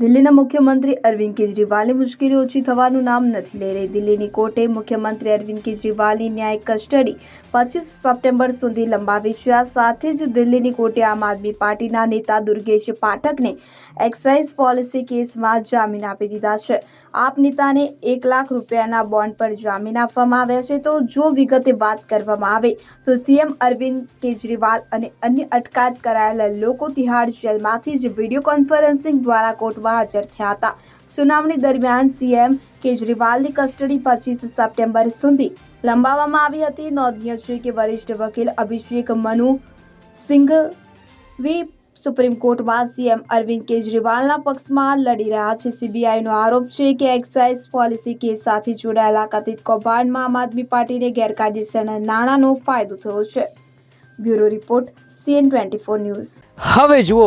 દિલ્હીના મુખ્યમંત્રી અરવિંદ કેજરીવાલની મુશ્કેલી ઓછી થવાનું નામ નથી લઈ રહી. દિલ્હીની કોર્ટે મુખ્યમંત્રી અરવિંદ કેજરીવાલની ન્યાયિક કસ્ટડી પચીસ સપ્ટેમ્બર સુધી લંબાવી છે. આ સાથે જ દિલ્હીની કોર્ટે આમ આદમી પાર્ટીના નેતા દુર્ગેશ પાઠકને એક્સાઇઝ પોલિસી કેસમાં જામીન આપી દીધા છે. આપ નેતાને એક લાખ રૂપિયાના બોન્ડ પર જામીન આપવામાં આવ્યા છે. તો જો વિગતે વાત કરવામાં આવે તો સીએમ અરવિંદ કેજરીવાલ અને અન્ય અટકાયત કરાયેલા લોકો તિહાડ જેલમાંથી જ વીડિયો કોન્ફરન્સિંગ દ્વારા કોર્ટમાં હાજર થયા હતા. સુનાવણી દરમિયાન સીએમ કેજરીવાલની કસ્ટડી પચીસ સપ્ટેમ્બર સુધી લંબાવવામાં આવી હતી. નોંધનીય છે કે વરિષ્ઠ વકીલ અભિષેક મનુ સિંઘવી સુપ્રીમ કોર્ટમાં સીએમ અરવિંદ કેજરીવાલના પક્ષમાં લડી રહ્યા છે. સીબીઆઈનો આરોપ છે કે એક્સાઇઝ પોલિસી કેસ સાથે જોડાયેલા કથિત કૌભાંડમાં આમ આદમી પાર્ટીને ગેરકાયદેસર નાણાંનો ફાયદો થયો છે. Bureau report CN twenty news. હવે જુઓ